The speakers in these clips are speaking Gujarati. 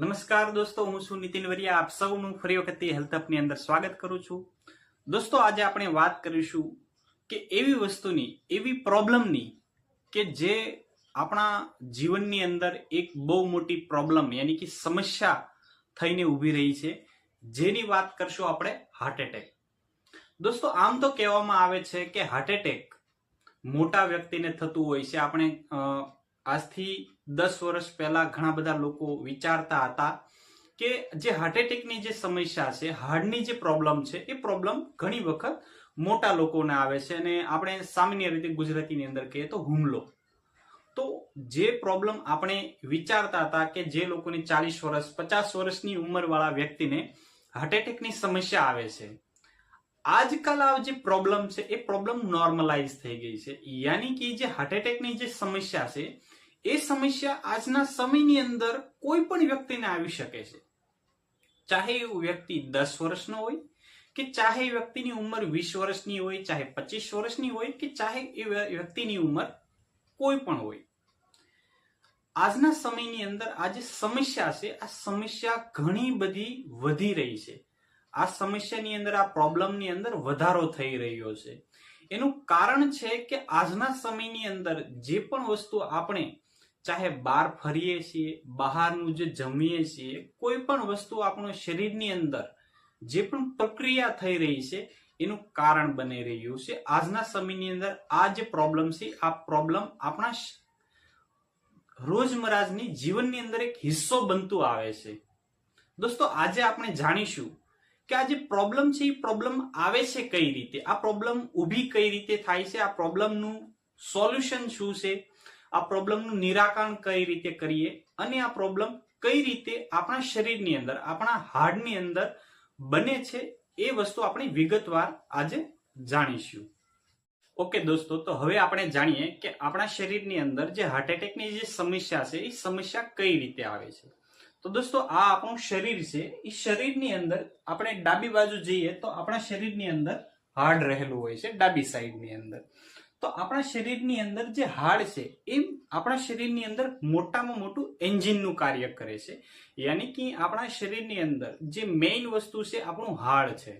નમસ્કાર દોસ્તો, હું છું નીતિન વરિયા. આપ સૌનું ફરી વખતે હેલ્થ અપની અંદર સ્વાગત કરું છું. દોસ્તો, આજે આપણે વાત કરીશું કે એવી વસ્તુની, એવી પ્રોબ્લેમની કે જે આપણા જીવનની અંદર એક બહુ મોટી પ્રોબ્લેમ યાની કે સમસ્યા થઈને ઊભી રહી છે. જેની વાત કરશું આપણે હાર્ટ એટેક દોસ્તો, આમ તો કહેવામાં આવે છે કે હાર્ટ એટેક મોટા વ્યક્તિને થતું હોય છે. આપણે આજથી દસ વર્ષ પહેલા ઘણા બધા લોકો વિચારતા હતા કે જે હાર્ટ એટેકની જે સમસ્યા છે હાર્ટની જે પ્રોબ્લેમ છે, એ પ્રોબ્લેમ ઘણી વખત મોટા લોકોને આવે છે અને આપણે સામાન્ય રીતે ગુજરાતીની અંદર કહીએ તો હુમલો. તો જે પ્રોબ્લેમ આપણે વિચારતા હતા કે જે લોકોની ચાલીસ વર્ષ, પચાસ વર્ષની ઉંમરવાળા વ્યક્તિને હાર્ટ એટેકની સમસ્યા આવે છે, આજકાલ આ જે પ્રોબ્લેમ છે, એ પ્રોબ્લેમ નોર્મલાઇઝ થઈ ગઈ છે. યાની કે જે હાર્ટ એટેકની જે સમસ્યા છે એ સમસ્યા આજના સમયની અંદર કોઈ પણ વ્યક્તિને આવી શકે છે. ચાહે એ વ્યક્તિ દસ વર્ષનો હોય કે ચાહે એ વ્યક્તિની ઉંમર વીસ વર્ષની હોય, ચાહે પચીસ વર્ષની હોય કે ચાહે એ વ્યક્તિની ઉંમર કોઈ પણ હોય. આજના સમયની અંદર આ જે સમસ્યા છે, આ સમસ્યા ઘણી બધી વધી રહી છે. આ સમસ્યાની અંદર, આ પ્રોબ્લેમની અંદર વધારો થઈ રહ્યો છે. એનું કારણ છે કે આજના સમયની અંદર જે પણ વસ્તુ આપણે ચાહે બહાર ફરીએ છીએ, બહારનું જે જમીએ છીએ, કોઈ પણ વસ્તુ આપણું શરીરની અંદર જે પણ પ્રક્રિયા થઈ રહી છે, એનું કારણ બની રહ્યું છે. આજના સમયની અંદર આ જે પ્રોબ્લેમ છે, આ પ્રોબ્લેમ આપણા રોજમરાજની જીવનની અંદર એક હિસ્સો બનતું આવે છે. દોસ્તો, આજે આપણે જાણીશું કે આ જે પ્રોબ્લેમ છે, એ પ્રોબ્લેમ આવે છે કઈ રીતે? આ પ્રોબ્લેમ ઊભી કઈ રીતે થાય છે? આ પ્રોબ્લેમનું સોલ્યુશન શું છે? આ પ્રોબ્લેમનું નિરાકરણ કઈ રીતે કરીએ અને આ પ્રોબ્લેમ કઈ રીતે આપણા શરીરની અંદર, આપણા હાડની અંદર બને છે એ વસ્તુ આપણે વિગતવાર આજે જાણીશું. ઓકે દોસ્તો, તો હવે આપણે જાણીએ કે આપણા શરીરની અંદર જે હાર્ટ એટેકની જે સમસ્યા છે, એ સમસ્યા કઈ રીતે આવે છે. તો દોસ્તો, આ આપણું શરીર છે, એ શરીરની અંદર આપણે ડાબી બાજુ જઈએ તો આપણા શરીરની અંદર હાર્ડ રહેલું હોય છે, ડાબી સાઈડની અંદર. તો આપણા શરીરની અંદર જે હાડ છે એ આપણા શરીરની અંદર મોટામાં મોટું એન્જિનનું કાર્ય કરે છે. યાની કે આપણા શરીરની અંદર જે મેઇન વસ્તુ છે, આપણું હાડ છે.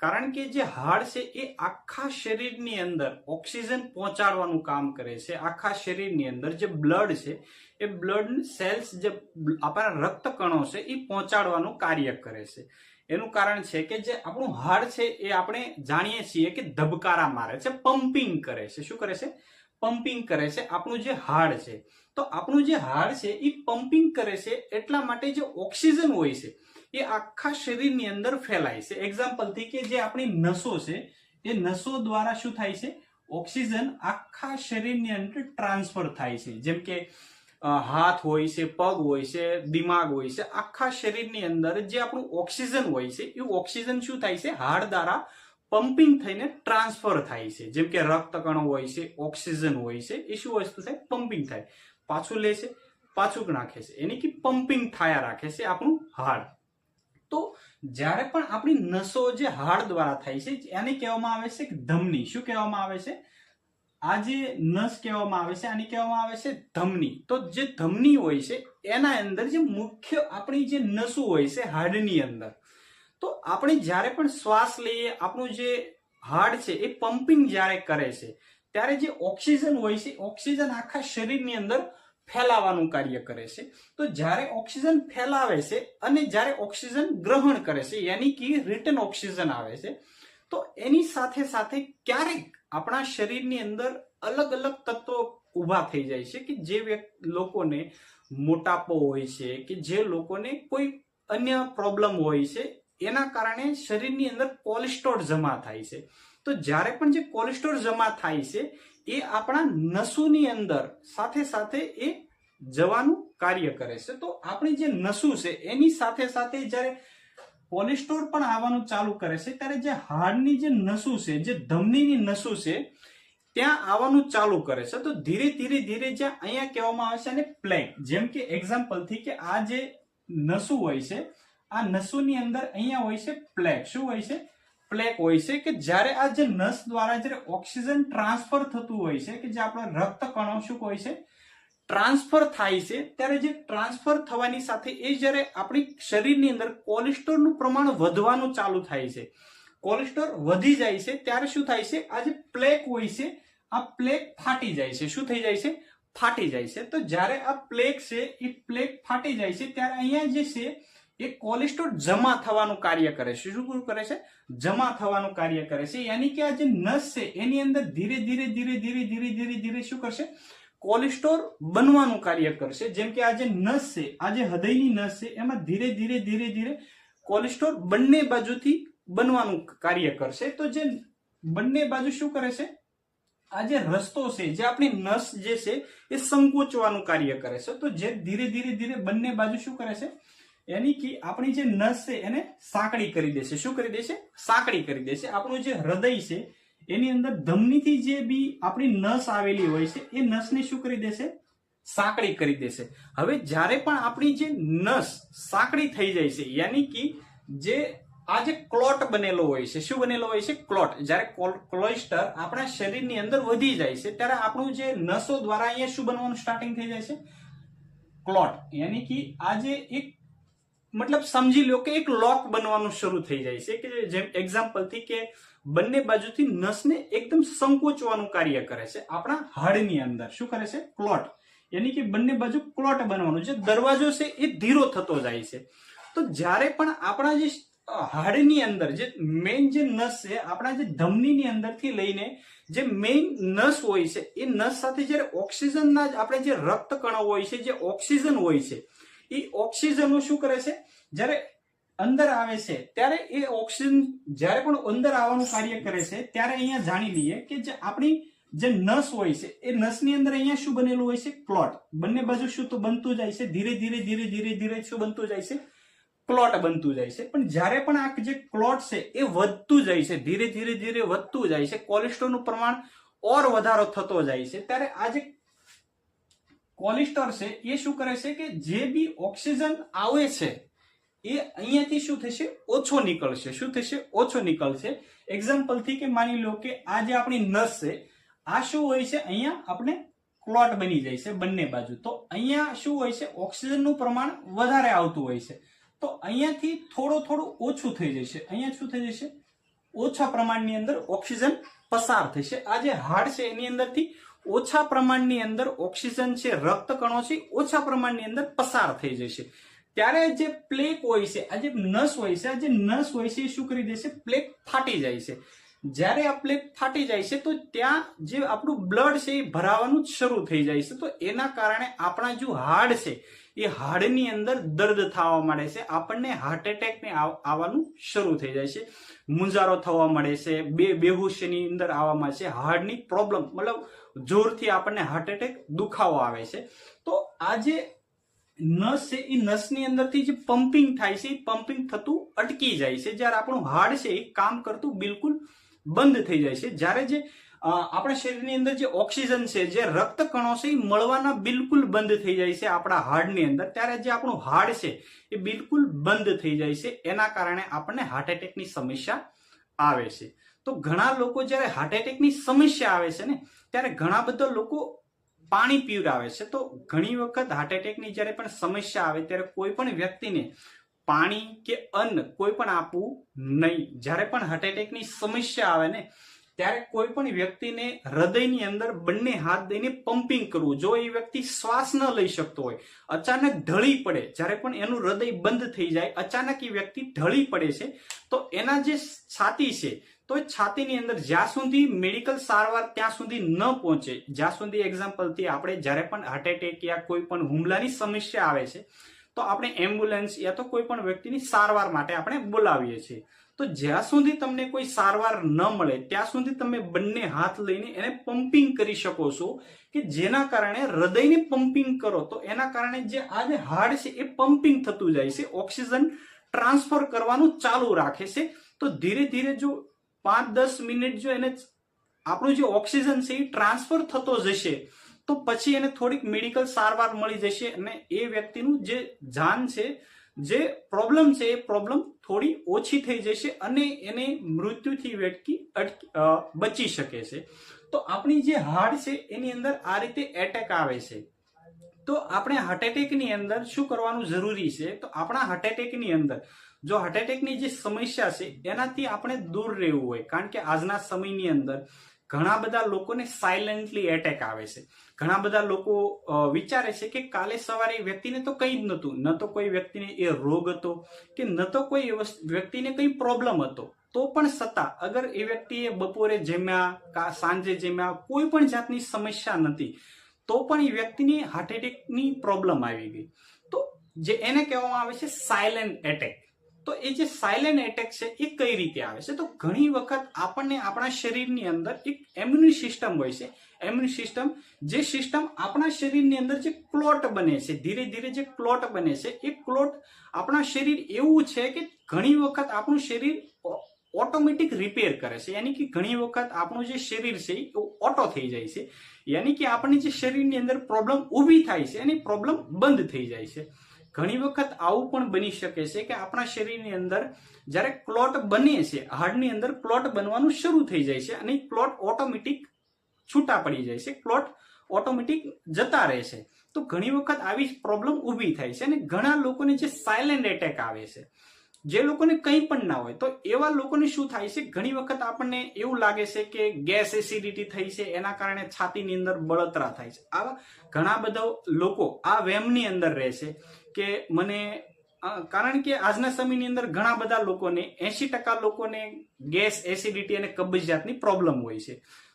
કારણ કે જે હાડ છે, એ આખા શરીરની અંદર ઓક્સિજન પહોંચાડવાનું કામ કરે છે. આખા શરીરની અંદર જે બ્લડ છે, એ બ્લડ સેલ્સ જે આપણા રક્ત કણો છે, એ પહોંચાડવાનું કાર્ય કરે છે. એનું કારણ છે કે જે આપણું હાડ છે એ આપણે જાણીએ છીએ કે ધબકારા મારે છે પમ્પિંગ કરે છે. શું કરે છે? પમ્પિંગ કરે છે. આપણું જે હાડ છે. તો આપણું જે હાડ છે એ પમ્પિંગ કરે છે એટલા માટે જે ઓક્સિજન હોય છે એ આખા શરીરની અંદર ફેલાય છે. એક્ઝામ્પલથી કે જે આપણી નસો છે, એ નસો દ્વારા શું થાય છે? ઓક્સિજન આખા શરીરની અંદર ટ્રાન્સફર થાય છે. જેમ કે હાથ હોય છે, પગ હોય છે, દિમાગ હોય છે, આખા શરીરની અંદર જે આપણું ઓક્સિજન હોય છે, એ ઓક્સિજન શું થાય છે? હાડ દ્વારા પમ્પિંગ થઈને ટ્રાન્સફર થાય છે. જેમ કે રક્તકણો હોય છે, ઓક્સિજન હોય છે, એ શું વસ્તુ થાય? પમ્પિંગ થાય. પાછું લે છે, પાછું નાખે છે. એની કે પમ્પિંગ થયા રાખે છે આપણું હાડ. તો જ્યારે પણ આપણી નસો જે હાડ દ્વારા થાય છે, એને કહેવામાં આવે છે ધમની. શું કહેવામાં આવે છે? આ જે નસ કહેવામાં આવે છે, આને કહેવામાં આવે છે ધમની. તો જે ધમની હોય છે, એના અંદર જે મુખ્ય આપણી જે નસો હોય છે, હાડની અંદર. તો આપણે જ્યારે પણ શ્વાસ લઈએ, આપણું જે હાડ છે, એ પમ્પિંગ જ્યારે કરે છે, ત્યારે જે ઓક્સિજન હોય છે, ઓક્સિજન આખા શરીરની અંદર ફેલાવાનું કાર્ય કરે છે. તો જ્યારે ઓક્સિજન ફેલાવે છે અને જ્યારે ઓક્સિજન ગ્રહણ કરે છે, યાની કે રિટર્ન ઓક્સિજન આવે છે, તો એની સાથે સાથે ક્યારેક આપણા શરીરની અંદર અલગ અલગ તત્વો ઊભા થઈ જાય છે કે જે લોકોને મોટાપો હોય છે કે જે લોકોને કોઈ અન્ય પ્રોબ્લેમ હોય છે, એના કારણે શરીરની અંદર કોલેસ્ટ્રોલ જમા થાય છે. તો જ્યારે પણ જે કોલેસ્ટ્રોલ જમા થાય છે, એ આપણા નસોની અંદર સાથે સાથે એ જવાનું કાર્ય કરે છે. તો આપણી જે નસું છે, એની સાથે સાથે જ્યારે કોલેસ્ટ્રોલ પણ આવવાનું ચાલુ કરે છે. ત્યારે જે હાડની જે નસું છે, જે ધમનીની નસું છે, ત્યાં આવવાનું ચાલુ કરે છે. તો ધીરે ધીરે ધીરે જ્યાં અહીંયા કહેવામાં આવે છે અને પ્લેક જેમ કે એક્ઝામ્પલથી કે આ જે નસું હોય છે, આ નસોની અંદર અહીંયા હોય છે પ્લેક શું હોય છે? પ્લેક હોય છે કે જ્યારે આ જે નસ દ્વારા જ્યારે ઓક્સિજન ટ્રાન્સફર થતું હોય છે, કે જે આપણા રક્ત કણો શું હોય છે? ટ્રાન્સફર થાય છે, ત્યારે જે ટ્રાન્સફર થવાની સાથે એ જ્યારે આપણી શરીરની અંદર કોલેસ્ટ્રોલનું પ્રમાણ વધવાનું ચાલુ થાય છે. કોલેસ્ટ્રોલ વધી જાય છે, ત્યારે શું થાય છે? આ જે પ્લેક હોય છે, આ પ્લેક ફાટી જાય છે. શું થઈ જાય છે? ફાટી જાય છે. તો જ્યારે આ પ્લેક છે, એ પ્લેક ફાટી જાય છે, ત્યારે અહીંયા જે છે, એ કોલેસ્ટ્રોલ જમા થવાનું કાર્ય કરે છે. શું કરે છે? જમા થવાનું કાર્ય કરે છે. યાની કે આ જે નસ છે, એની અંદર ધીરે ધીરે ધીરે ધીરે ધીરે ધીરે ધીરે શું કરશે? કોલેસ્ટ્રોલ બનવાનું કાર્ય કરશે. જેમ કે આ જે નસ છે આ જે હૃદયની નસ છે, એમાં ધીરે ધીરે ધીરે ધીરે કોલેસ્ટ્રોલ બંને બાજુથી બનવાનું કાર્ય કરશે. તો જે બંને બાજુ શું કરે છે? આ જે રસ્તો છે, જે આપણી નસ જે છે, એ સંકોચવાનું કાર્ય કરે છે. તો જે ધીરે ધીરે ધીરે બંને બાજુ શું કરે છે? એની કે આપણી જે નસ છે, એને સાંકડી કરી દેશે. શું કરી દેશે? સાંકડી કરી દેશે. આપણું જે હૃદય છે એની અંદર ધમનીથી જે બી આપણી નસ આવેલી હોય છે, એ નસને શું કરી દેશે? સાંકડી કરી દેશે. હવે જ્યારે પણ આપણી જે નસ સાંકડી થઈ જાય છે, યાની કે જે આ જે ક્લોટ બનેલો હોય છે, શું બનેલો હોય છે? ક્લોટ. જ્યારે કોલેસ્ટર આપણા શરીરની અંદર વધી જાય છે, ત્યારે આપણું જે નસો દ્વારા અહીંયા શું બનવાનું સ્ટાર્ટિંગ થઈ જાય છે? ક્લોટ. યાની કે આ જે એક, મતલબ સમજી લો કે એક લોક બનવાનું શરૂ થઈ જાય છે, કે જેમ એક્ઝામ્પલથી કે બંને બાજુથી નસને એકદમ સંકોચવાનું કાર્ય કરે છે આપણા હાડની અંદર. શું કરે છે? ક્લોટ. યાની કે બંને બાજુ ક્લોટ બનવાનું જે દરવાજો છે એ ધીરો થતો જાય છે. તો જ્યારે પણ આપણા જે હાડની અંદર જે મેઇન જે નસ છે, આપણા જે ધમનીની અંદરથી લઈને જે મેઇન નસ હોય છે, એ નસ સાથે જ્યારે ઓક્સિજનના જ આપણે જે રક્ત કણો હોય છે, જે ઓક્સિજન હોય છે, એ ઓક્સિજનો શું કરે છે? જ્યારે અંદર આવે છે, ત્યારે એ ઓક્સિજન જ્યારે પણ અંદર આવવાનું કાર્ય કરે છે, ત્યારે અહીંયા જાણી લઈએ કે જે આપણી જે નસ હોય છે, એ નસની અંદર અહીંયા શું બનેલું હોય છે? ક્લોટ બંને બાજુ શું તો બનતું જાય છે? ધીરે ધીરે ધીરે ધીરે ધીરે શું બનતું જાય છે? ક્લોટ બનતું જાય છે. પણ જ્યારે પણ આ જે ક્લોટ છે, એ વધતું જાય છે, ધીરે ધીરે ધીરે વધતું જાય છે કોલેસ્ટ્રોલનું પ્રમાણ ઓર વધારો થતો જાય છે, ત્યારે આ જે કોલેસ્ટર છે, એ શું કરે છે કે જે બી ઓક્સિજન આવે છે એ અહીંયાથી શું થશે? ઓછો નીકળશે. શું થશે? ઓછો નીકળશે. એક્ઝામ્પલથી કે માની લો કે આ જે આપણી નસ છે, આ શું હોય છે? અહીંયા આપણે ક્લોટ બની જાય છે બંને બાજુ. તો અહીંયા શું હોય છે? ઓક્સિજનનું પ્રમાણ વધારે આવતું હોય છે. તો અહીંયાથી થોડું થોડું ઓછું થઈ જશે. અહીંયા શું થઈ જશે? ઓછા પ્રમાણની અંદર ઓક્સિજન પસાર થશે. આ જે હાડ છે, એની અંદરથી ઓછા પ્રમાણની અંદર ઓક્સિજન છે રક્ત કણો છે, ઓછા પ્રમાણની અંદર પસાર થઈ જશે. ત્યારે જે પ્લેક હોય છે, આ જે નસ હોય છે, આ જે નસ હોય છે, એ શું કરી દેશે? પ્લેક ફાટી જાય છે. જ્યારે આ પ્લેક ફાટી જાય છે, તો ત્યાં જે આપણું બ્લડ છે, એ ભરાવાનું શરૂ થઈ જાય છે. તો એના કારણે આપણા જો હાડ છે, એ હાડની અંદર દર્દ થવા માંડે છે. આપણને હાર્ટ એટેક ને આવવાનું શરૂ થઈ જાય છે. મુંજારો થવા મળે છે, બે, બેહોશની અંદર આવવામાં છે. હાર્ટની પ્રોબ્લેમ મતલબ જોરથી આપણને હાર્ટ એટેક દુખાવો આવે છે. તો આ જે નસ છે, એ નસની અંદરથી જે પમ્પિંગ થાય છે, એ પમ્પિંગ થતું અટકી જાય છે. જ્યારે આપણું હાડ છે, એ કામ કરતું બિલકુલ બંધ થઈ જાય છે. જ્યારે જે આપણા શરીરની અંદર જે ઓક્સિજન છે, જે રક્ત કણો છે, એ મળવાના બિલકુલ બંધ થઈ જાય છે આપણા હાર્ડની અંદર. ત્યારે જે આપણું હાડ છે, એ બિલકુલ બંધ થઈ જાય છે. એના કારણે આપણને હાર્ટ એટેકની સમસ્યા આવે છે. તો ઘણા લોકો જ્યારે હાર્ટ એટેકની સમસ્યા આવે છે ને, ત્યારે ઘણા બધા લોકો પાણી પીવડાવે છે, તો ઘણી વખત હાર્ટ એટેકની જ્યારે પણ સમસ્યા આવે ત્યારે કોઈ પણ વ્યક્તિને પાણી કે અન્ન કોઈ પણ આપવું નહીં. જ્યારે પણ હાર્ટ એટેકની સમસ્યા આવે ને, ત્યારે કોઈ પણ વ્યક્તિને હૃદયની અંદર બંને હાથ દઈને પમ્પિંગ કરવું. જો એ વ્યક્તિ શ્વાસ ન લઈ શકતો હોય, અચાનક ઢળી પડે, જ્યારે પણ એનું હૃદય બંધ થઈ જાય, અચાનક એ વ્યક્તિ ઢળી પડે છે, તો એના જે છાતી છે તો છાતીની અંદર જ્યાં સુધી મેડિકલ સારવાર ત્યાં સુધી ન પહોંચે, જ્યાં સુધી એક્ઝામ્પલથી આપણે જ્યારે પણ હાર્ટ એટેક યા કોઈ પણ હુમલાની સમસ્યા આવે છે, તો આપણે એમ્બ્યુલન્સ યા તો કોઈ પણ વ્યક્તિની સારવાર માટે આપણે બોલાવીએ છીએ. તો જ્યાં સુધી તમને કોઈ સારવાર ન મળે, ત્યાં સુધી તમે બંને હાથ લઈને એને પમ્પિંગ કરી શકો છો કે જેના કારણે હૃદયને પમ્પિંગ કરો. તો એના કારણે જે આ જે હાર્ડ છે એ પમ્પિંગ થતું જાય છે ઓક્સિજન ટ્રાન્સફર કરવાનું ચાલુ રાખે છે. તો ધીરે ધીરે જો પાંચ દસ મિનિટ જો એને આપણું જે ઓક્સિજન છે એ ટ્રાન્સફર થતો જશે, તો પછી એને થોડીક મેડિકલ સારવાર મળી જશે અને એ વ્યક્તિનું જે જાન છે, જે પ્રોબ્લેમ છે, એ પ્રોબ્લેમ થોડી ઓછી થઈ જશે અને એને મૃત્યુથી વ્યક્તિ બચી શકે છે. તો આપણી જે હાર્ટ છે, એની અંદર આ રીતે એટેક આવે છે. તો આપણે હાર્ટ એટેકની અંદર શું કરવાનું જરૂરી છે? તો આપણા હાર્ટ એટેકની અંદર જો હાર્ટ એટેકની જે સમસ્યા છે, એનાથી આપણે દૂર રહેવું હોય. કારણ કે આજના સમયની અંદર ઘણા બધા લોકોને સાયલેન્ટલી એટેક આવે છે. ઘણા બધા લોકો વિચારે છે કે કાલે સવારે વ્યક્તિને તો કંઈ જ નહોતું. ન તો કોઈ વ્યક્તિને એ રોગ હતો કે ન તો કોઈ વ્યક્તિને કંઈ પ્રોબ્લેમ હતો. તો પણ છતાં, અગર એ વ્યક્તિએ બપોરે જમ્યા સાંજે જમ્યા, કોઈ પણ જાતની સમસ્યા નથી, તો પણ એ વ્યક્તિની હાર્ટ એટેકની પ્રોબ્લેમ આવી ગઈ. તો જે એને કહેવામાં આવે છે સાયલેન્ટ એટેક તો એ જે સાયલેન્ટ એટેક છે, એ કઈ રીતે આવે છે? તો ઘણી વખત આપણને આપણા શરીરની અંદર એક એમ્યુન સિસ્ટમ હોય છે. એમ્યુન સિસ્ટમ જે સિસ્ટમ આપણા શરીરની અંદર જે ક્લોટ બને છે, ધીરે ધીરે જે ક્લોટ બને છે, એ ક્લોટ આપણા શરીર એવું છે કે ઘણી વખત આપણું શરીર ઓટોમેટિક રિપેર કરે છે. યાની કે ઘણી વખત આપણું જે શરીર છે, એ ઓટો થઈ જાય છે. યાની કે આપણી જે શરીરની અંદર પ્રોબ્લેમ ઊભી થાય છે, એની પ્રોબ્લેમ બંધ થઈ જાય છે. ઘણી વખત આવું પણ બની શકે છે કે આપણા શરીરની અંદર જ્યારે ક્લોટ બને છે, હાડની અંદર ક્લોટ બનવાનું શરૂ થઈ જાય છે અને ક્લોટ ઓટોમેટિક છૂટા પડી જાય છે ક્લોટ ઓટોમેટિક જતા રહે છે. તો ઘણી વખત આવી પ્રોબ્લેમ ઊભી થાય છે અને ઘણા લોકોને જે સાયલેન્ટ એટેક આવે છે, જે લોકોને કંઈ પણ ના હોય, તો એવા લોકોને શું થાય છે, ઘણી વખત આપણને એવું લાગે છે કે ગેસ એસિડિટી થઈ છે, એના કારણે છાતીની અંદર બળતરા થાય છે. આવા ઘણા બધા લોકો આ વેમની અંદર રહે છે. કે મને કારણ કે આજના સમયની અંદર ઘણા બધા લોકોને એસી ટકા લોકોને ગેસ, એસિડિટી અને કબજિયાતની પ્રોબ્લેમ હોય છે.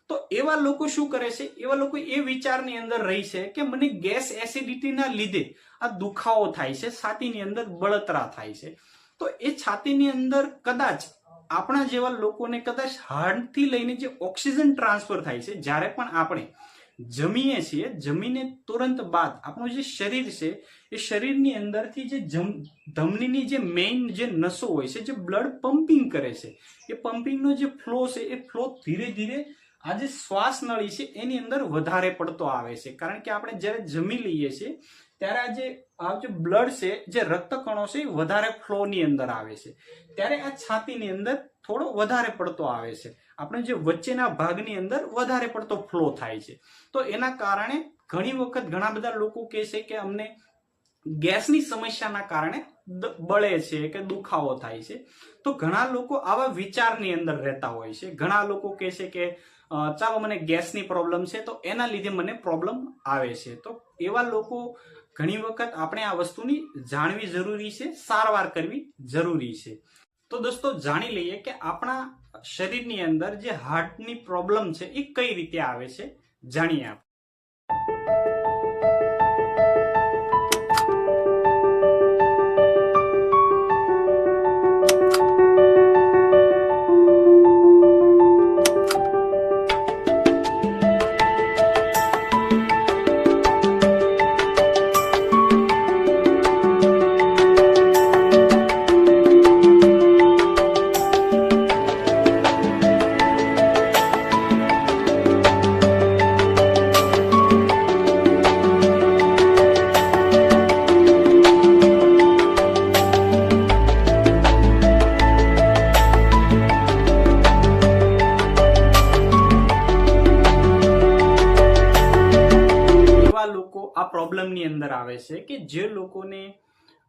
તો એવા લોકો શું કરે છે? એવા લોકો એ વિચારની અંદર રહી છે કે મને ગેસ, એસિડિટીના લીધે આ દુખાવો થાય છે, છાતીની અંદર બળતરા થાય છે. તો એ છાતીની અંદર કદાચ આપણા જેવા લોકોને કદાચ હાર્ટથી લઈને જે ઓક્સિજન ટ્રાન્સફર થાય છે, જ્યારે પણ આપણે જમીએ છીએ, જમીને તુરંત બાદ આપણું જે શરીર છે એ શરીરની અંદરથી જે જમ, ધમનીની જે મેઇન જે નસો હોય છે, જે બ્લડ પમ્પિંગ કરે છે, એ પમ્પિંગનો જે ફ્લો છે, એ ફ્લો ધીરે ધીરે આ જે શ્વાસ નળી છે, એની અંદર વધારે પડતો આવે છે. કારણ કે આપણે જ્યારે જમી લઈએ છીએ, ત્યારે આ જે આ જે બ્લડ છે, જે રક્તકણો છે, એ વધારે ફ્લોની અંદર આવે છે. ત્યારે આ છાતીની અંદર થોડો વધારે પડતો આવે છે. આપણે જે વચ્ચેના ભાગની અંદર વધારે પડતો ફ્લો થાય છે. તો એના કારણે ઘણી વખત ઘણા બધા લોકો કહે છે કે અમને ગેસની સમસ્યાના કારણે બળે છે કે દુખાવો થાય છે. તો ઘણા લોકો આવા વિચારની અંદર રહેતા હોય છે. ઘણા લોકો કહે છે કે ચાલો મને ગેસની પ્રોબ્લેમ છે, તો એના લીધે મને પ્રોબ્લેમ આવે છે. તો એવા લોકો ઘણી વખત આપણે આ વસ્તુની જાણવી જરૂરી છે, સારવાર કરવી જરૂરી છે. તો દોસ્તો, જાણી લઈએ કે આપણા શરીરની અંદર જે હાર્ટની પ્રોબ્લેમ છે, એ કઈ રીતે આવે છે, જાણીએ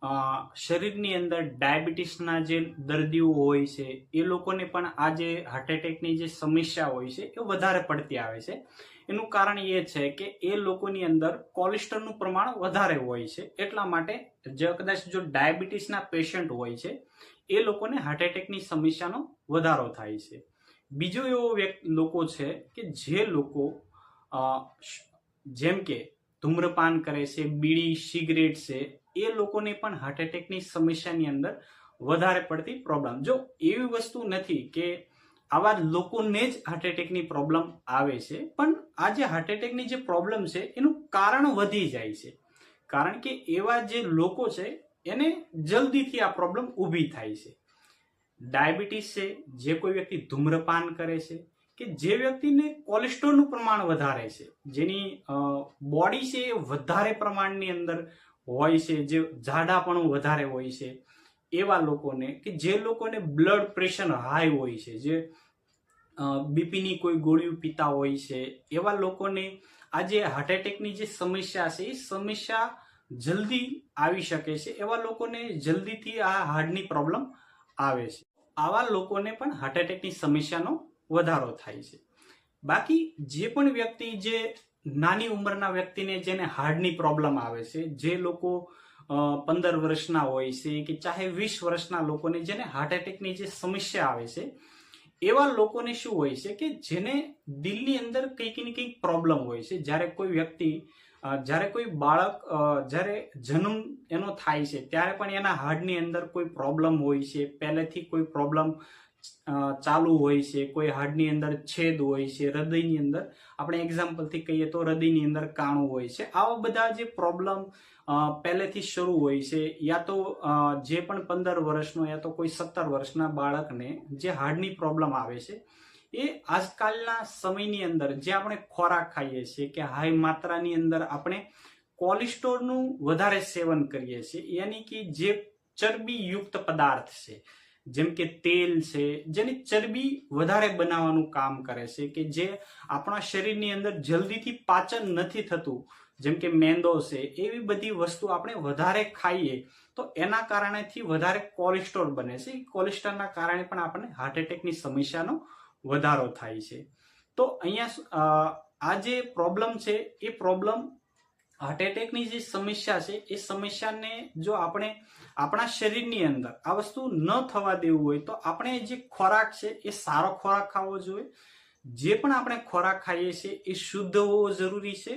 શરીરની અંદર ડાયાબિટીસના જે દર્દીઓ હોય છે, એ લોકોને પણ આ જે હાર્ટ એટેકની જે સમસ્યા હોય છે, એ વધારે પડતી આવે છે. એનું કારણ એ છે કે એ લોકોની અંદર કોલેસ્ટ્રોલનું પ્રમાણ વધારે હોય છે, એટલા માટે જે કદાચ જો ડાયાબિટીસના પેશન્ટ હોય છે, એ લોકોને હાર્ટ એટેકની સમસ્યાનો વધારો થાય છે. બીજો એવો લોકો છે કે જે લોકો જેમ કે ધૂમ્રપાન કરે છે, બીડી, સિગરેટ છે એ લોકોને પણ હાર્ટ એટેકની સમસ્યાની અંદર વધારે પડતી પ્રોબ્લેમ જો એવી વસ્તુ નથી કે આવા લોકોને જ હાર્ટ એટેકની પ્રોબ્લેમ આવે છે, પણ આ જે હાર્ટ એટેકની જે પ્રોબ્લેમ છે, એનું કારણ વધી જાય છે. કારણ કે એવા જે લોકો છે, એને જલ્દીથી આ પ્રોબ્લેમ ઊભી થાય છે. ડાયાબિટીસ છે, જે કોઈ વ્યક્તિ ધૂમ્રપાન કરે છે, કે જે વ્યક્તિને કોલેસ્ટ્રોલનું પ્રમાણ વધારે છે, જેની બોડી છે એ વધારે પ્રમાણની અંદર હોય છે, જે જાડાપણું વધારે હોય છે, એવા લોકોને કે જે લોકોને બ્લડ પ્રેશર હાઈ હોય છે, જે બીપીની કોઈ ગોળીઓ પીતા હોય છે, એવા લોકોને આ જે હાર્ટ એટેકની જે સમસ્યા છે, એ સમસ્યા જલ્દી આવી શકે છે, એવા લોકોને જલ્દીથી આ હાર્ટની પ્રોબ્લેમ આવે છે. આવા લોકોને પણ હાર્ટ એટેકની સમસ્યાનો વધારો થાય છે. બાકી જે પણ વ્યક્તિ જે નાની ઉંમરના વ્યક્તિને જેને હાર્ટની પ્રોબ્લેમ આવે છે, જે લોકો પંદર વર્ષના હોય છે કે ચાહે વીસ વર્ષના લોકોને જેને હાર્ટ એટેકની જે સમસ્યા આવે છે, એવા લોકોને શું હોય છે કે જેને દિલની અંદર કંઈક ને કંઈક પ્રોબ્લેમ હોય છે. જ્યારે કોઈ વ્યક્તિ જ્યારે કોઈ બાળક જ્યારે જન્મ એનો થાય છે, ત્યારે પણ એના હાર્ટની અંદર કોઈ પ્રોબ્લેમ હોય છે. પહેલેથી કોઈ પ્રોબ્લેમ ચાલુ હોય છે, કોઈ હાડની અંદર છેદ હોય છે, હૃદયની અંદર. આપણે એક્ઝામ્પલથી કહીએ તો હૃદયની અંદર કાણું હોય છે. આવા બધા જે પ્રોબ્લેમ પહેલેથી શરૂ હોય છે, યા તો જે પણ પંદર વર્ષનો યા તો કોઈ સત્તર વર્ષના બાળકને જે હાડની પ્રોબ્લેમ આવે છે, એ આજકાલના સમયની અંદર જે આપણે ખોરાક ખાઈએ છીએ કે હાઈ માત્રાની અંદર આપણે કોલેસ્ટ્રોલનું વધારે સેવન કરીએ છીએ, યાની કે જે ચરબીયુક્ત પદાર્થ છે જેમ કે તેલ છે, જેની ચરબી વધારે બનાવવાનું કામ કરે છે કે જે આપણા શરીરની અંદર જલ્દીથી પાચન નથી થતું. જેમ કે મેંદો છે, એવી બધી વસ્તુ આપણે વધારે ખાઈએ તો એના કારણેથી વધારે કોલેસ્ટ્રોલ બને છે. કોલેસ્ટ્રોલના કારણે પણ આપણને હાર્ટ એટેકની સમસ્યાનો વધારો થાય છે. તો અહીંયા આ જે પ્રોબ્લેમ છે, એ પ્રોબ્લેમ હાર્ટ એટેકની જે સમસ્યા છે, એ સમસ્યાને જો આપણે આપણા શરીરની અંદર આ વસ્તુ ન થવા દેવું હોય, તો આપણે જે ખોરાક છે, એ સારો ખોરાક ખાવો જોઈએ. જે પણ આપણે ખોરાક ખાઈએ છીએ, એ શુદ્ધ હોવો જરૂરી છે.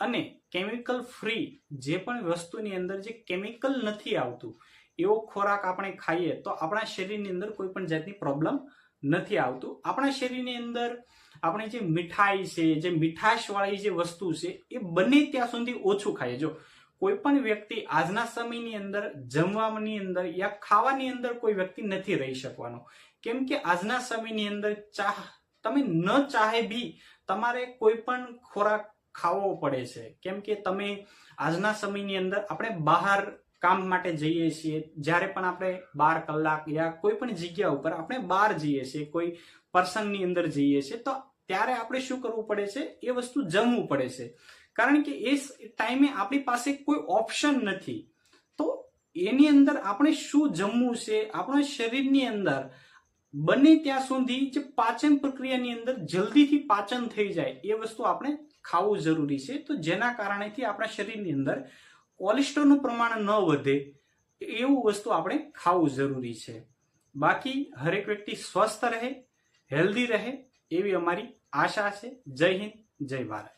અને કેમિકલ ફ્રી જે પણ વસ્તુની અંદર જે કેમિકલ નથી આવતું, એવો ખોરાક આપણે ખાઈએ, તો આપણા શરીરની અંદર કોઈ પણ જાતની પ્રોબ્લેમ નથી આવતું. આપણા શરીરની અંદર આપણે જે મીઠાઈ છે, જે મીઠાશવાળી જે વસ્તુ છે, એ બને ત્યાં સુધી ઓછું ખાઈએ. જો કોઈ પણ વ્યક્તિ આજના સમયની અંદર, જમવાની અંદર યા ખાવાની અંદર કોઈ વ્યક્તિ નથી રહી શકવાનો. કેમ કે આજના સમયની અંદર ચાહ, તમે ન ચાહે બી તમારે કોઈ પણ ખોરાક ખાવો પડે છે. કેમ કે તમે આજના સમયની અંદર આપણે બહાર કામ માટે જઈએ છીએ, જ્યારે પણ આપણે બાર કલાક યા કોઈ પણ જગ્યા ઉપર આપણે બહાર જઈએ છીએ, કોઈ પર્સનની અંદર જઈએ છીએ, તો ત્યારે આપણે શું કરવું પડે છે? એ વસ્તુ જમવું પડે છે. કારણ કે એ ટાઈમે આપણી પાસે કોઈ ઓપ્શન નથી. તો એની અંદર આપણે શું જમવું છે? આપણા શરીરની અંદર બને ત્યાં સુધી જે પાચન પ્રક્રિયાની અંદર જલ્દીથી પાચન થઈ જાય, એ વસ્તુ આપણે ખાવું જરૂરી છે. તો જેના કારણેથી આપણા શરીરની અંદર કોલેસ્ટ્રોલનું પ્રમાણ ન વધે, એવું વસ્તુ આપણે ખાવું જરૂરી છે. બાકી હરેક વ્યક્તિ સ્વસ્થ રહે, હેલ્ધી રહે, એવી અમારી આશા છે. જય હિન્દ, જય ભારત.